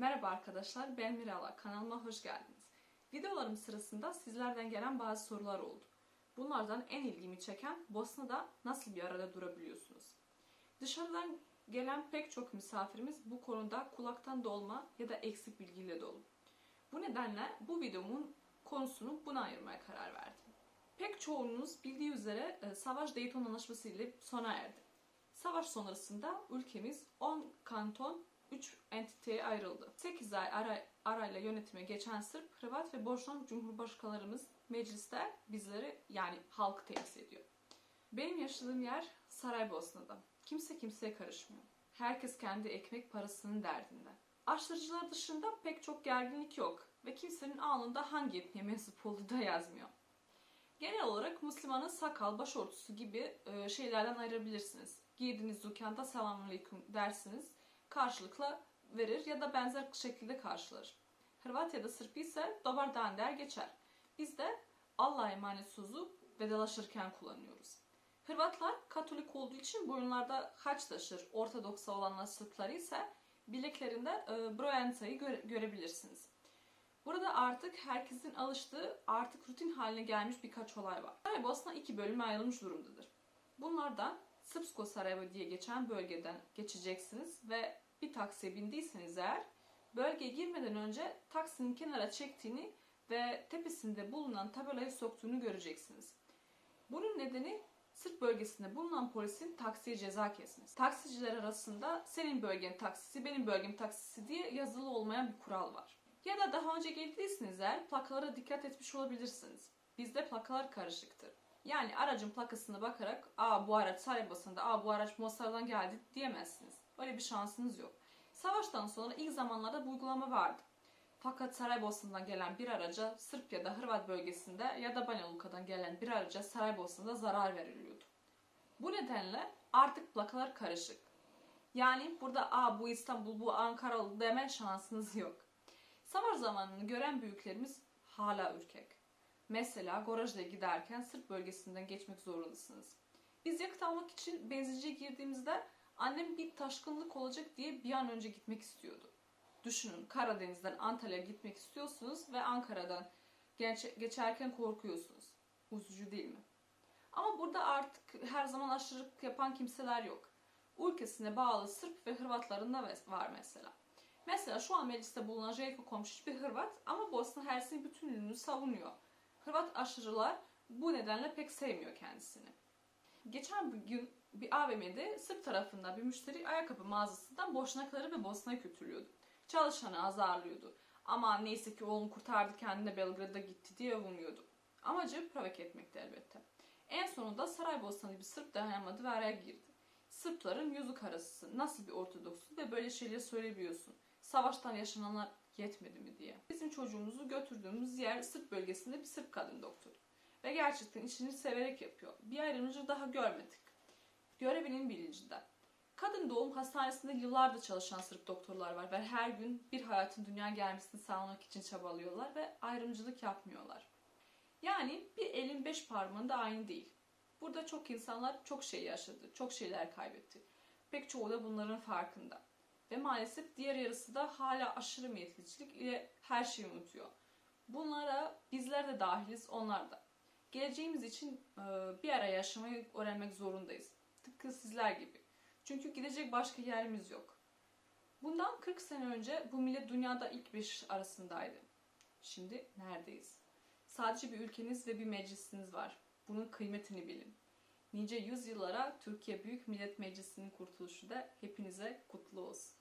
Merhaba arkadaşlar, ben Mirala. Kanalıma hoş geldiniz. Videolarım sırasında sizlerden gelen bazı sorular oldu. Bunlardan en ilgimi çeken Bosna'da nasıl bir arada durabiliyorsunuz? Dışarıdan gelen pek çok misafirimiz bu konuda kulaktan dolma ya da eksik bilgiyle dolu. Bu nedenle bu videomun konusunu buna ayırmaya karar verdim. Pek çoğunuz bildiği üzere e, savaş Dayton Anlaşması ile sona erdi. Savaş sonrasında ülkemiz 10 kanton 3 entiteye ayrıldı. 8 ay ara, arayla yönetime geçen Sırp, Hırvat ve Boşnak Cumhurbaşkanlarımız mecliste bizleri yani halkı temsil ediyor. Benim yaşadığım yer Saraybosna'da. Kimse kimseye karışmıyor. Herkes kendi ekmek parasının derdinde. Aşırıcılar dışında pek çok gerginlik yok ve kimsenin alnında hangi etniye mensup olduğu da yazmıyor. Genel olarak Müslümanın sakal, başörtüsü gibi e, şeylerden ayırabilirsiniz. Giydiğiniz dükkanda selamünaleyküm dersiniz, karşılıkla verir ya da benzer şekilde karşılar. Hırvat ya da Sırp ise dobar dan der geçer. Biz de Allah'a emanet sözü vedalaşırken kullanıyoruz. Hırvatlar Katolik olduğu için boyunlarda haç taşır. Ortodoksa olanlar Sırpları ise bileklerinde e, broyantayı göre- görebilirsiniz. Burada artık herkesin alıştığı, artık rutin haline gelmiş birkaç olay var. Saraybosna iki bölüme ayrılmış durumdadır. Bunlardan Srpsko Sarajevo diye geçen bölgeden geçeceksiniz ve bir taksiye bindiyseniz eğer bölgeye girmeden önce taksinin kenara çektiğini ve tepesinde bulunan tabelayı soktuğunu göreceksiniz. Bunun nedeni Sırp bölgesinde bulunan polisin taksiye ceza kesmesi. Taksiciler arasında senin bölgenin taksisi, benim bölgem taksisi diye yazılı olmayan bir kural var. Ya da daha önce geldiyseniz eğer plakalara dikkat etmiş olabilirsiniz. Bizde plakalar karışıktır. Yani aracın plakasına bakarak aa bu araç Saraybosna'da, aa bu araç Mostar'dan geldi diyemezsiniz. Öyle bir şansınız yok. Savaştan sonra ilk zamanlarda bu uygulama vardı. Fakat Saraybosna'dan gelen bir araca Sırp ya da Hırvat bölgesinde ya da Banja Luka'dan gelen bir araca Saraybosna'da zarar veriliyordu. Bu nedenle artık plakalar karışık. Yani burada aa bu İstanbul, bu Ankara deme şansınız yok. Savaş zamanını gören büyüklerimiz hala ürkek. Mesela Goraj'da giderken Sırp bölgesinden geçmek zorundasınız. Biz yakıt almak için benzinciye girdiğimizde annem bir taşkınlık olacak diye bir an önce gitmek istiyordu. Düşünün Karadeniz'den Antalya'ya gitmek istiyorsunuz ve Ankara'dan geç- geçerken korkuyorsunuz. Üzücü değil mi? Ama burada artık her zaman aşırılık yapan kimseler yok. Ülkesine bağlı Sırp ve Hırvatların da var mesela. Mesela şu an mecliste bulunan Željko Komšić bir Hırvat ama Bosna Hersek bütünlüğünü savunuyor. Hırvat aşırılar bu nedenle pek sevmiyor kendisini. Geçen bir gün bir AVM'de Sırp tarafından bir müşteri ayakkabı mağazasından boşnakları ve Bosna'yı kötülüyordu. Çalışanı azarlıyordu. Ama neyse ki oğlum kurtardı kendine Belgrad'a gitti diye övünüyordu. Amacı provoke etmekti elbette. En sonunda Saraybosnalı bir Sırp dayanamadı ve araya girdi. Sırpların yüzü karası nasıl bir ortodoksun ve böyle şeyleri söyleyebiliyorsun. Savaştan yaşananlar yetmedi mi diye. Bizim çocuğumuzu götürdüğümüz yer Sırp bölgesinde bir Sırp kadın doktoru. Ve gerçekten işini severek yapıyor. Bir ayrımcı daha görmedik. Görevinin bilincinde. Kadın doğum hastanesinde yıllardır çalışan Sırp doktorlar var ve her gün bir hayatın dünya gelmesini sağlamak için çabalıyorlar ve ayrımcılık yapmıyorlar. Yani bir elin beş parmağında aynı değil. Burada çok insanlar çok şey yaşadı, çok şeyler kaybetti. Pek çoğu da bunların farkında. Ve maalesef diğer yarısı da hala aşırı milliyetçilik ile her şeyi unutuyor. Bunlara bizler de dahiliz, onlar da. Geleceğimiz için e, bir araya yaşamayı öğrenmek zorundayız. Tıpkı sizler gibi. Çünkü gidecek başka yerimiz yok. Bundan 40 sene önce bu millet dünyada ilk beş arasındaydı. Şimdi neredeyiz? Sadece bir ülkeniz ve bir meclisiniz var. Bunun kıymetini bilin nice yüzyıllara Türkiye Büyük Millet Meclisi'nin kurtuluşu da hepinize kutlu olsun.